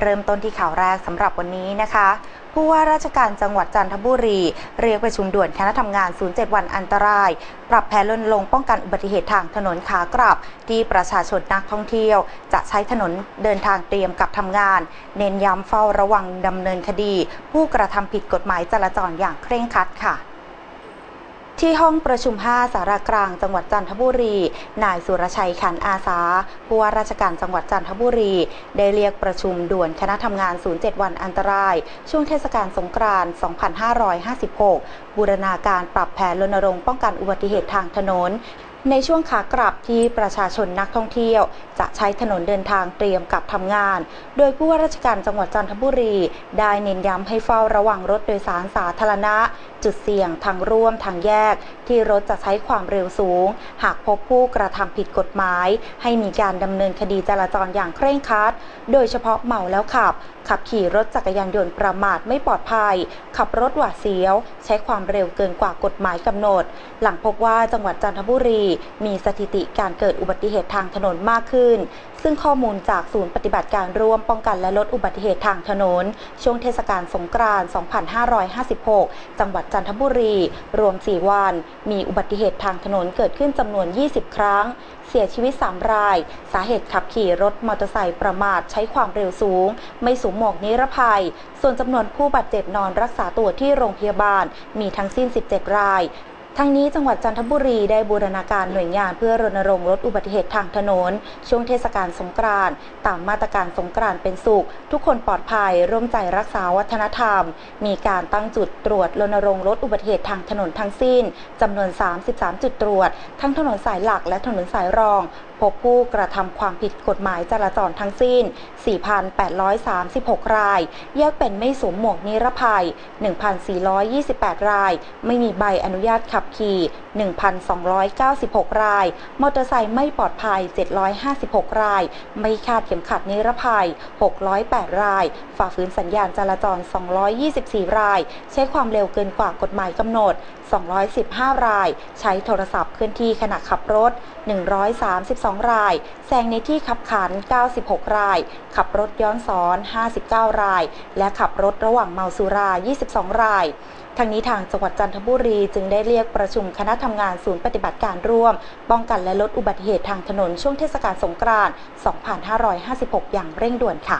เริ่มต้นที่ข่าวแรกสำหรับวันนี้นะคะ ผู้ว่าราชการจังหวัดจันทบุรี เรียกประชุมด่วนคณะทำงาน 07 วันอันตราย ปรับแผนรณรงป้องกันอุบัติเหตุทางถนนขากลับ ที่ประชาชนนักท่องเที่ยว จะใช้ถนนเดินทางเตรียมกลับทำงาน เน้นย้ำเฝ้าระวังดำเนินคดี ผู้กระทำผิดกฎหมายจราจรอย่างเคร่งครัดค่ะ ที่ห้องประชุม 5 สารากลาง จังหวัดจันทบุรี นายสุรชัยขันอาสา ผู้ว่าราชการจังหวัดจันทบุรี ได้เรียกประชุมด่วนคณะทำงาน 07 วันอันตราย ช่วงเทศกาลสงกรานต์ 2556 บูรณาการปรับแผนรณรงค์ป้องกันอุบัติเหตุทางถนน ในช่วงขากลับที่ประชาชนนักท่องเที่ยว จะใช้ถนนเดินทางเตรียมกลับทำงาน โดยผู้ว่าราชการจังหวัดจันทบุรี ได้เน้นย้ำให้เฝ้าระวังรถโดยสารสาธารณะ จุดเสี่ยงทางร่วมทางแยก ที่รถจะใช้ความเร็วสูง หากพบผู้กระทำผิดกฎหมาย ให้มีการดำเนินคดีจราจรอย่างเคร่งครัด โดยเฉพาะเมาแล้วขับ ขับขี่รถจักรยานยนต์ประมาทไม่ปลอดภัย ขับรถหวาดเสียว ใช้ความเร็วเกินกว่ากฎหมายกำหนด หลังพบว่าจังหวัดจันทบุรี มีสถิติการเกิดอุบัติเหตุทางถนนมากขึ้น ซึ่งข้อมูลจากศูนย์ปฏิบัติการร่วมป้องกันและลดอุบัติเหตุทางถนน ช่วงเทศกาลสงกรานต์ 2556 จังหวัดจันทบุรี รวม 4 วัน มีอุบัติเหตุทางถนนเกิดขึ้นจำนวน 20 ครั้ง เสียชีวิต 3 ราย สาเหตุขับขี่รถมอเตอร์ไซค์ประมาทใช้ความเร็วสูง ไม่สวมหมวกนิรภัย ส่วนจำนวนผู้บาดเจ็บนอนรักษาตัวที่โรงพยาบาลมีทั้งสิ้น 17 ราย ทั้งนี้จังหวัดจันทบุรีได้บูรณาการหน่วยงานเพื่อรณรงค์ลดอุบัติเหตุทางถนน ช่วงเทศกาลสงกรานต์ตามมาตรการสงกรานต์เป็นสุข ทุกคนปลอดภัยร่วมใจรักษาวัฒนธรรม มีการตั้งจุดตรวจรณรงค์ลดอุบัติเหตุทางถนนทั้งสิ้นจำนวน 33 จุดตรวจ ทั้งถนนสายหลักและถนนสายรองพบผู้กระทำความผิดกฎหมายจราจรทั้งสิ้น 4,836 ราย แยกเป็นไม่สวมหมวกนิรภัย 1,428 ราย ไม่มีใบอนุญาตขับขี่ 1,296 ราย มอเตอร์ไซค์ไม่ปลอดภัย 756 ราย ไม่คาดเข็มขัดนิรภัย 608 ราย ฝ่าฝืนสัญญาณจราจร 224 ราย ใช้ความเร็วเกินกว่ากฎหมายกำหนด 215 ราย ใช้โทรศัพท์เคลื่อนที่ขณะขับรถ 132 ราย แซงในที่ขับขัน 96 ราย ขับรถย้อนสอน 59 ราย และขับรถระหว่างเมาสุรา 22 ราย ทางนี้ทางจังหวัดจันทบุรีจึงได้เรียกประชุมคณะทำงานศูนย์ปฏิบัติการร่วม ป้องกันและลดอุบัติเหตุทางถนนช่วงเทศกาลสงกรานต์ 2556 อย่างเร่งด่วนค่ะ